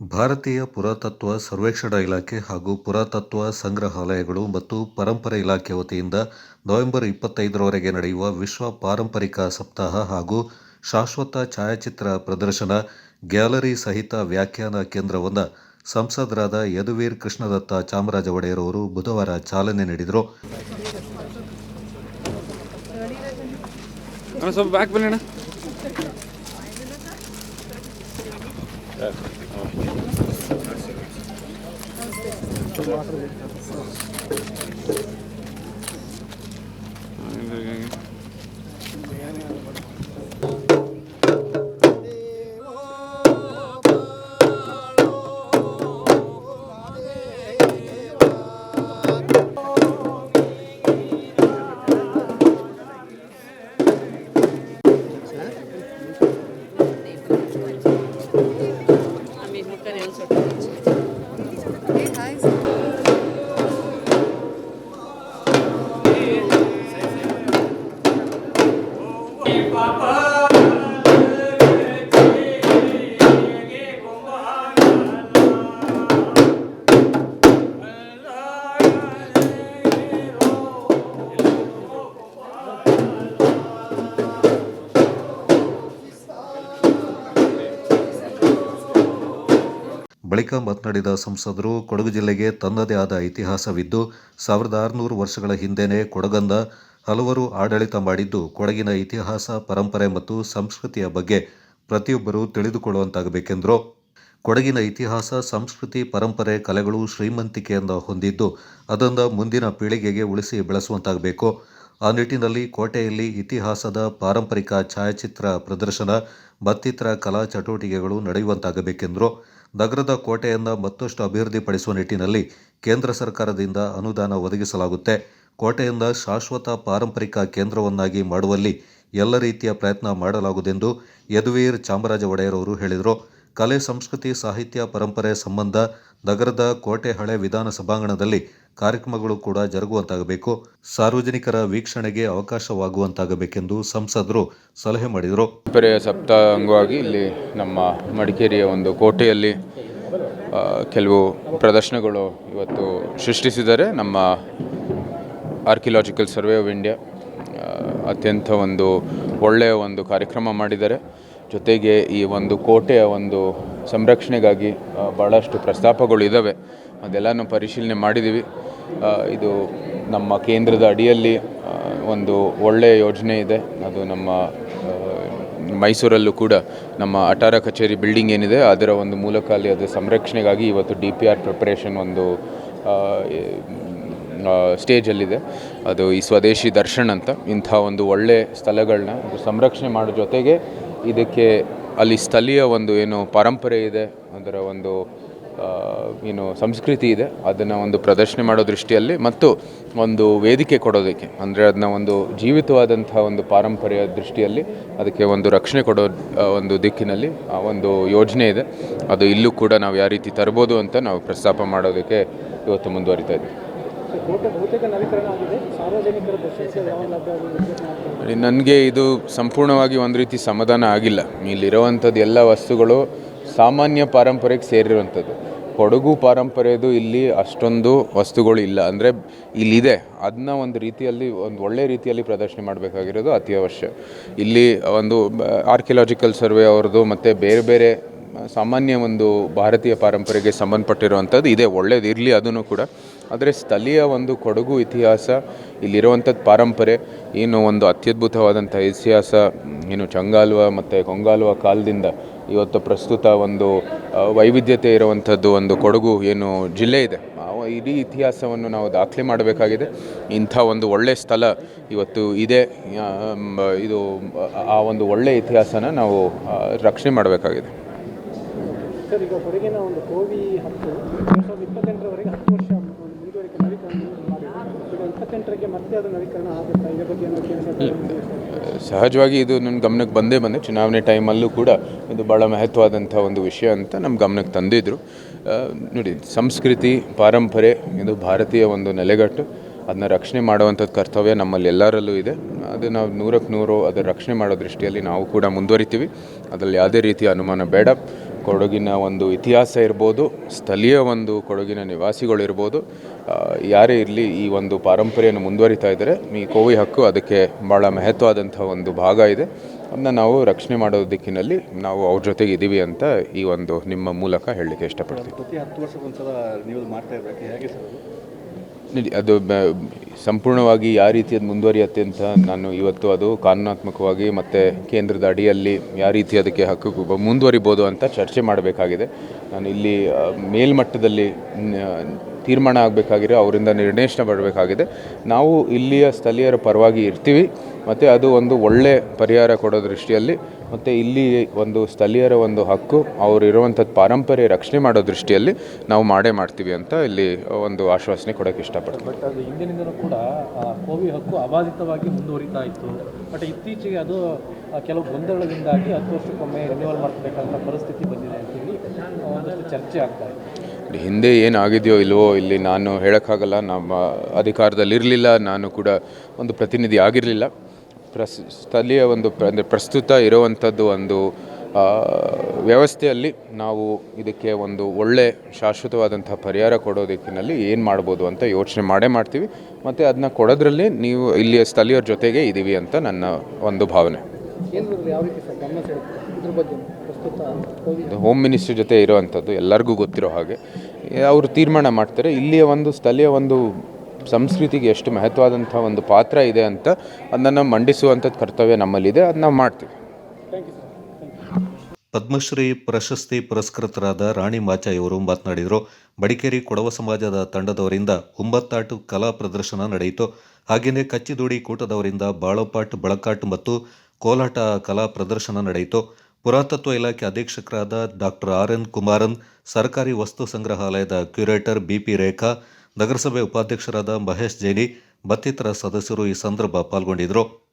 ಭಾರತೀಯ ಪುರಾತತ್ವ ಸರ್ವೇಕ್ಷಣಾ ಇಲಾಖೆ ಹಾಗೂ ಪುರಾತತ್ವ ಸಂಗ್ರಹಾಲಯಗಳು ಮತ್ತು ಪರಂಪರೆ ಇಲಾಖೆ ವತಿಯಿಂದ ನವೆಂಬರ್ ಇಪ್ಪತ್ತೈದರವರೆಗೆ ನಡೆಯುವ ವಿಶ್ವ ಪಾರಂಪರಿಕ ಸಪ್ತಾಹ ಹಾಗೂ ಶಾಶ್ವತ ಛಾಯಾಚಿತ್ರ ಪ್ರದರ್ಶನ, ಗ್ಯಾಲರಿ ಸಹಿತ ವ್ಯಾಖ್ಯಾನ ಕೇಂದ್ರವನ್ನು ಸಂಸದರಾದ ಯದುವೀರ್ ಕೃಷ್ಣದತ್ತ ಚಾಮರಾಜ ಒಡೆಯರ್ ಅವರು ಬುಧವಾರ ಚಾಲನೆ ನೀಡಿದರು. Evet. Tamam. Gel gel gel. ಬಳಿಕ ಮಾತನಾಡಿದ ಸಂಸದರು, ಕೊಡಗು ಜಿಲ್ಲೆಗೆ ತನ್ನದೇ ಆದ ಇತಿಹಾಸವಿದ್ದು, ಸಾವಿರದ ಆರುನೂರು ವರ್ಷಗಳ ಹಿಂದೆನೆ ಕೊಡಗನ್ನ ಹಲವರು ಆಡಳಿತ ಮಾಡಿದ್ದು, ಕೊಡಗಿನ ಇತಿಹಾಸ, ಪರಂಪರೆ ಮತ್ತು ಸಂಸ್ಕೃತಿಯ ಬಗ್ಗೆ ಪ್ರತಿಯೊಬ್ಬರೂ ತಿಳಿದುಕೊಳ್ಳುವಂತಾಗಬೇಕೆಂದರು. ಕೊಡಗಿನ ಇತಿಹಾಸ, ಸಂಸ್ಕೃತಿ, ಪರಂಪರೆ, ಕಲೆಗಳು ಶ್ರೀಮಂತಿಕೆಯನ್ನು ಹೊಂದಿದ್ದು, ಅದನ್ನು ಮುಂದಿನ ಪೀಳಿಗೆಗೆ ಉಳಿಸಿ ಬೆಳೆಸುವಂತಾಗಬೇಕು. ಆ ನಿಟ್ಟಿನಲ್ಲಿ ಕೋಟೆಯಲ್ಲಿ ಇತಿಹಾಸದ ಪಾರಂಪರಿಕ ಛಾಯಾಚಿತ್ರ ಪ್ರದರ್ಶನ, ಮತ್ತಿತರ ಕಲಾ ಚಟುವಟಿಕೆಗಳು ನಡೆಯುವಂತಾಗಬೇಕೆಂದರು ನಗರದ ಕೋಟೆಯನ್ನು ಮತ್ತಷ್ಟು ಅಭಿವೃದ್ಧಿಪಡಿಸುವ ನಿಟ್ಟಿನಲ್ಲಿ ಕೇಂದ್ರ ಸರ್ಕಾರದಿಂದ ಅನುದಾನ ಒದಗಿಸಲಾಗುತ್ತೆ. ಕೋಟೆಯಿಂದ ಶಾಶ್ವತ ಪಾರಂಪರಿಕ ಕೇಂದ್ರವನ್ನಾಗಿ ಮಾಡುವಲ್ಲಿ ಎಲ್ಲ ರೀತಿಯ ಪ್ರಯತ್ನ ಮಾಡಲಾಗುವುದೆಂದು ಯದುವೀರ್ ಚಾಮರಾಜ ಒಡೆಯರ್ ಅವರು ಹೇಳಿದರು. ಕಲೆ, ಸಂಸ್ಕೃತಿ, ಸಾಹಿತ್ಯ, ಪರಂಪರೆ ಸಂಬಂಧ ನಗರದ ಕೋಟೆ ಹಳೆ ವಿಧಾನ ಸಭಾಂಗಣದಲ್ಲಿ ಕಾರ್ಯಕ್ರಮಗಳು ಕೂಡ ಜರುಗುವಂತಾಗಬೇಕು. ಸಾರ್ವಜನಿಕರ ವೀಕ್ಷಣೆಗೆ ಅವಕಾಶವಾಗುವಂತಾಗಬೇಕೆಂದು ಸಂಸದರು ಸಲಹೆ ಮಾಡಿದರು. ಪರಂಪರೆಯ ಸಪ್ತಾಹ ಅಂಗವಾಗಿ ಇಲ್ಲಿ ನಮ್ಮ ಮಡಿಕೇರಿಯ ಒಂದು ಕೋಟೆಯಲ್ಲಿ ಕೆಲವು ಪ್ರದರ್ಶನಗಳು ಇವತ್ತು ಸೃಷ್ಟಿಸಿದರೆ ನಮ್ಮ ಆರ್ಕಿಲಾಜಿಕಲ್ ಸರ್ವೆ ಆಫ್ ಇಂಡಿಯಾ ಅತ್ಯಂತ ಒಂದು ಒಳ್ಳೆಯ ಒಂದು ಕಾರ್ಯಕ್ರಮ ಮಾಡಿದ್ದಾರೆ ಜೊತೆಗೆ ಈ ಒಂದು ಕೋಟೆಯ ಒಂದು ಸಂರಕ್ಷಣೆಗಾಗಿ ಭಾಳಷ್ಟು ಪ್ರಸ್ತಾಪಗಳು ಇದ್ದಾವೆ ಅದೆಲ್ಲನೂ ಪರಿಶೀಲನೆ ಮಾಡಿದ್ದೀವಿ ಇದು ನಮ್ಮ ಕೇಂದ್ರದ ಅಡಿಯಲ್ಲಿ ಒಂದು ಒಳ್ಳೆಯ ಯೋಜನೆ ಇದೆ. ಅದು ನಮ್ಮ ಮೈಸೂರಲ್ಲೂ ಕೂಡ ನಮ್ಮ ಅಟಾರ ಕಚೇರಿ ಬಿಲ್ಡಿಂಗ್ ಏನಿದೆ, ಅದರ ಒಂದು ಮೂಲಕ ಅಲ್ಲಿ ಅದು ಸಂರಕ್ಷಣೆಗಾಗಿ ಇವತ್ತು ಡಿ ಪಿ ಆರ್ ಪ್ರಿಪ್ರೇಷನ್ ಒಂದು ಸ್ಟೇಜಲ್ಲಿದೆ. ಅದು ಈ ಸ್ವದೇಶಿ ದರ್ಶನ್ ಅಂತ. ಇಂಥ ಒಂದು ಒಳ್ಳೆ ಸ್ಥಳಗಳನ್ನ ಸಂರಕ್ಷಣೆ ಮಾಡೋ ಜೊತೆಗೆ ಇದಕ್ಕೆ ಅಲ್ಲಿ ಸ್ಥಳೀಯ ಒಂದು ಏನು ಪರಂಪರೆ ಇದೆ, ಅದರ ಒಂದು ಏನು ಸಂಸ್ಕೃತಿ ಇದೆ, ಅದನ್ನು ಒಂದು ಪ್ರದರ್ಶನ ಮಾಡೋ ದೃಷ್ಟಿಯಲ್ಲಿ ಮತ್ತು ಒಂದು ವೇದಿಕೆ ಕೊಡೋದಕ್ಕೆ. ಅಂದರೆ ಅದನ್ನ ಒಂದು ಜೀವಿತವಾದಂಥ ಒಂದು ಪಾರಂಪರ್ಯ ದೃಷ್ಟಿಯಲ್ಲಿ ಅದಕ್ಕೆ ಒಂದು ರಕ್ಷಣೆ ಕೊಡೋ ಒಂದು ದಿಕ್ಕಿನಲ್ಲಿ ಆ ಒಂದು ಯೋಜನೆ ಇದೆ. ಅದು ಇಲ್ಲೂ ಕೂಡ ನಾವು ಯಾವ ರೀತಿ ತರ್ಬೋದು ಅಂತ ನಾವು ಪ್ರಸ್ತಾಪ ಮಾಡೋದಕ್ಕೆ ಇವತ್ತು ಮುಂದುವರಿತಾ ಇದ್ದೀವಿ. ನನಗೆ ಇದು ಸಂಪೂರ್ಣವಾಗಿ ಒಂದು ರೀತಿ ಸಮಾಧಾನ ಆಗಿಲ್ಲ. ಇಲ್ಲಿರುವಂಥದ್ದು ಎಲ್ಲ ವಸ್ತುಗಳು ಸಾಮಾನ್ಯ ಪಾರಂಪರೆಗೆ ಸೇರಿರುವಂಥದ್ದು. ಕೊಡಗು ಪಾರಂಪರೆಯದು ಇಲ್ಲಿ ಅಷ್ಟೊಂದು ವಸ್ತುಗಳು ಇಲ್ಲ. ಅಂದರೆ ಇಲ್ಲಿದೆ. ಅದನ್ನ ಒಂದು ರೀತಿಯಲ್ಲಿ, ಒಂದು ಒಳ್ಳೆ ರೀತಿಯಲ್ಲಿ ಪ್ರದರ್ಶನ ಮಾಡಬೇಕಾಗಿರೋದು ಅತಿ ಅವಶ್ಯ ಇಲ್ಲಿ ಒಂದು ಆರ್ಕಿಯಲಾಜಿಕಲ್ ಸರ್ವೆ ಅವ್ರದ್ದು, ಮತ್ತು ಬೇರೆ ಬೇರೆ ಸಾಮಾನ್ಯ ಒಂದು ಭಾರತೀಯ ಪರಂಪರೆಗೆ ಸಂಬಂಧಪಟ್ಟಿರುವಂಥದ್ದು, ಇದೆ ಒಳ್ಳೇದಿರಲಿ ಅದನ್ನು ಕೂಡ. ಆದರೆ ಸ್ಥಳೀಯ ಒಂದು ಕೊಡಗು ಇತಿಹಾಸ, ಇಲ್ಲಿರುವಂಥದ್ದು ಪಾರಂಪರೆ, ಏನು ಒಂದು ಅತ್ಯದ್ಭುತವಾದಂಥ ಇತಿಹಾಸ, ಏನು ಚಂಗಾಲ್ವ ಮತ್ತು ಕೊಂಗಾಲುವ ಕಾಲದಿಂದ ಇವತ್ತು ಪ್ರಸ್ತುತ ಒಂದು ವೈವಿಧ್ಯತೆ ಇರುವಂಥದ್ದು ಒಂದು ಕೊಡಗು ಏನು ಜಿಲ್ಲೆ ಇದೆ. ಇಡೀ ಇತಿಹಾಸವನ್ನು ನಾವು ದಾಖಲೆ ಮಾಡಬೇಕಾಗಿದೆ. ಇಂಥ ಒಂದು ಒಳ್ಳೆಯ ಸ್ಥಳ ಇವತ್ತು ಇದೆ. ಇದು, ಆ ಒಂದು ಒಳ್ಳೆಯ ಇತಿಹಾಸನ ನಾವು ರಕ್ಷಣೆ ಮಾಡಬೇಕಾಗಿದೆ. ಸರ್, ಈಗ ಒಂದು ಕೋವಿ ಹತ್ತು, ಎರಡು ಸಾವಿರದ ಇಪ್ಪತ್ತೆಂಟರವರೆಗೆ ಹತ್ತು ವರ್ಷ ಮುಂದುವರಿಕೆ ನವೀಕರಣ ಈಗ ಇಪ್ಪತ್ತೆಂಟರಿಗೆ ಮತ್ತೆ ಅದು ನವೀಕರಣ ಆಗುತ್ತಾ? ಇದರ ಬಗ್ಗೆ ಸಹಜವಾಗಿ ಇದು ನನ್ನ ಗಮನಕ್ಕೆ ಬಂದೇ ಬಂದೆ. ಚುನಾವಣೆ ಟೈಮಲ್ಲೂ ಕೂಡ ಇದು ಭಾಳ ಮಹತ್ವವಾದಂಥ ಒಂದು ವಿಷಯ ಅಂತ ನಮ್ಮ ಗಮನಕ್ಕೆ ತಂದಿದ್ದರು ನೋಡಿ, ಸಂಸ್ಕೃತಿ, ಪಾರಂಪರೆ, ಇದು ಭಾರತೀಯ ಒಂದು ನೆಲೆಗಟ್ಟು. ಅದನ್ನ ರಕ್ಷಣೆ ಮಾಡುವಂಥದ್ದು ಕರ್ತವ್ಯ ನಮ್ಮಲ್ಲಿ ಎಲ್ಲರಲ್ಲೂ ಇದೆ. ಅದು ನಾವು ನೂರಕ್ಕೆ ನೂರು ಅದರ ರಕ್ಷಣೆ ಮಾಡೋ ದೃಷ್ಟಿಯಲ್ಲಿ ನಾವು ಕೂಡ ಮುಂದುವರಿತೀವಿ. ಅದರಲ್ಲಿ ಯಾವುದೇ ರೀತಿಯ ಅನುಮಾನ ಬೇಡ. ಕೊಡಗಿನ ಒಂದು ಇತಿಹಾಸ ಇರ್ಬೋದು, ಸ್ಥಳೀಯ ಒಂದು ಕೊಡಗಿನ ನಿವಾಸಿಗಳಿರ್ಬೋದು ಯಾರೇ ಇರಲಿ ಈ ಒಂದು ಪಾರಂಪರೆಯನ್ನು ಮುಂದುವರಿತಾ ಇದ್ದರೆ. ಈ ಕೋವಿ ಹಕ್ಕು ಅದಕ್ಕೆ ಭಾಳ ಮಹತ್ವವಾದಂಥ ಒಂದು ಭಾಗ ಇದೆ. ಅದನ್ನ ನಾವು ರಕ್ಷಣೆ ಮಾಡೋ ದಿಕ್ಕಿನಲ್ಲಿ ನಾವು ಅವ್ರ ಜೊತೆಗೆ ಇದ್ದೀವಿ ಅಂತ ಈ ಒಂದು ನಿಮ್ಮ ಮೂಲಕ ಹೇಳಲಿಕ್ಕೆ ಇಷ್ಟಪಡ್ತೀನಿ. ಅದು? ಸಂಪೂರ್ಣವಾಗಿ ಯಾವ ರೀತಿಯದು ಮುಂದುವರಿಯುತ್ತೆ ಅಂತ ನಾನು ಇವತ್ತು ಅದು ಕಾನೂನಾತ್ಮಕವಾಗಿ ಮತ್ತು ಕೇಂದ್ರದ ಅಡಿಯಲ್ಲಿ ಯಾವ ರೀತಿ ಅದಕ್ಕೆ ಹಕ್ಕು ಮುಂದುವರಿಬೋದು ಅಂತ ಚರ್ಚೆ ಮಾಡಬೇಕಾಗಿದೆ ನಾನು ಇಲ್ಲಿ ಮೇಲ್ಮಟ್ಟದಲ್ಲಿ ತೀರ್ಮಾನ ಆಗಬೇಕಾಗಿರೋ ಅವರಿಂದ ನಿರ್ದೇಶನ ಬರಬೇಕಾಗಿದೆ. ನಾವು ಇಲ್ಲಿಯ ಸ್ಥಳೀಯರ ಪರವಾಗಿ ಇರ್ತೀವಿ, ಮತ್ತು ಅದು ಒಂದು ಒಳ್ಳೆ ಪರಿಹಾರ ಕೊಡೋ ದೃಷ್ಟಿಯಲ್ಲಿ, ಮತ್ತು ಇಲ್ಲಿ ಒಂದು ಸ್ಥಳೀಯರ ಒಂದು ಹಕ್ಕು, ಅವರು ಇರುವಂಥದ್ದು ಪಾರಂಪರ್ಯ ರಕ್ಷಣೆ ಮಾಡೋ ದೃಷ್ಟಿಯಲ್ಲಿ ನಾವು ಮಾಡೇ ಮಾಡ್ತೀವಿ ಅಂತ ಇಲ್ಲಿ ಒಂದು ಆಶ್ವಾಸನೆ ಕೊಡೋಕ್ಕೆ ಇಷ್ಟಪಡ್ತೀವಿ ಬಟ್ ಅದು ಹಿಂದಿನಿಂದಲೂ ಕೂಡ ಕೋವಿ ಹಕ್ಕು ಅಬಾಧಿತವಾಗಿ ಮುಂದುವರಿತಾ ಇತ್ತು. ಬಟ್ ಇತ್ತೀಚೆಗೆ ಅದು ಕೆಲವು ಗೊಂದಲದಿಂದಾಗಿ ಹತ್ತು ವರ್ಷಕ್ಕೊಮ್ಮೆ ರಿನ್ಯೂವಲ್ ಮಾಡಬೇಕಾದಂಥ ಪರಿಸ್ಥಿತಿ ಬಂದಿದೆ ಅಂತೇಳಿ ಒಂದಷ್ಟು ಚರ್ಚೆ ಆಗ್ತಾ ಇದೆ ಹಿಂದೆ ಏನಾಗಿದೆಯೋ ಇಲ್ವೋ ಇಲ್ಲಿ ನಾನು ಹೇಳೋಕ್ಕಾಗಲ್ಲ, ನಮ್ಮ ಅಧಿಕಾರದಲ್ಲಿರಲಿಲ್ಲ, ನಾನು ಕೂಡ ಒಂದು ಪ್ರತಿನಿಧಿ ಆಗಿರಲಿಲ್ಲ. ಪ್ರಸ್ ಸ್ಥಳೀಯ ಒಂದು ಅಂದರೆ ಪ್ರಸ್ತುತ ಇರುವಂಥದ್ದು ಒಂದು ವ್ಯವಸ್ಥೆಯಲ್ಲಿ ನಾವು ಇದಕ್ಕೆ ಒಂದು ಒಳ್ಳೆ ಶಾಶ್ವತವಾದಂಥ ಪರಿಹಾರ ಕೊಡೋ ದಿಕ್ಕಿನಲ್ಲಿ ಏನು ಮಾಡ್ಬೋದು ಅಂತ ಯೋಚನೆ ಮಾಡೇ ಮಾಡ್ತೀವಿ. ಮತ್ತು ಅದನ್ನ ಕೊಡೋದ್ರಲ್ಲಿ ನೀವು ಇಲ್ಲಿಯ ಸ್ಥಳೀಯರ ಜೊತೆಗೆ ಇದ್ದೀವಿ ಅಂತ ನನ್ನ ಒಂದು ಭಾವನೆ. ಹೋಮ್ ಮಿನಿಸ್ಟ್ರಿ ಜೊತೆ ಇರೋವಂಥದ್ದು, ಎಲ್ಲರಿಗೂ ಗೊತ್ತಿರೋ ಹಾಗೆ. ಅವರು ತೀರ್ಮಾನ ಮಾಡ್ತಾರೆ. ಇಲ್ಲಿಯ ಒಂದು ಸ್ಥಳೀಯ ಒಂದು ಸಂಸ್ಕೃತಿಗೆ ಎಷ್ಟು ಮಹತ್ವವಾದಂಥ ಒಂದು ಪಾತ್ರ ಇದೆ ಅಂತ ಅದನ್ನು ಮಂಡಿಸುವಂಥದ್ದು ಕರ್ತವ್ಯ ನಮ್ಮಲ್ಲಿದೆ. ಅದನ್ನ ನಾವು ಮಾಡ್ತೀವಿ. ಪದ್ಮಶ್ರೀ ಪ್ರಶಸ್ತಿ ಪುರಸ್ಕೃತರಾದ ರಾಣಿ ಮಾಚಾಯಿಯವರು ಮಾತನಾಡಿದರು ಬಡಿಕೇರಿ ಕೊಡವ ಸಮಾಜದ ತಂಡದವರಿಂದ ಒಂಬತ್ತಾಟು ಕಲಾ ಪ್ರದರ್ಶನ ನಡೆಯಿತು. ಹಾಗೆಯೇ ಕಚ್ಚಿದೂಡಿ ಕೂಟದವರಿಂದ ಬಾಳೋಪಾಟ್, ಬಳಕಾಟ್ ಮತ್ತು ಕೋಲಾಟ ಕಲಾ ಪ್ರದರ್ಶನ ನಡೆಯಿತು. ಪುರಾತತ್ವ ಇಲಾಖೆ ಅಧೀಕ್ಷಕರಾದ ಡಾಕ್ಟರ್ ಆರ್ ಎನ್ ಕುಮಾರನ್, ಸರ್ಕಾರಿ ವಸ್ತು ಸಂಗ್ರಹಾಲಯದ ಕ್ಯೂರೇಟರ್ ಬಿಪಿ ರೇಖಾ, ನಗರಸಭೆ ಉಪಾಧ್ಯಕ್ಷರಾದ ಮಹೇಶ್ ಜೈನಿ, ಮತ್ತಿತರ ಸದಸ್ಯರು ಈ ಸಂದರ್ಭ ಪಾಲ್ಗೊಂಡಿದ್ದರು.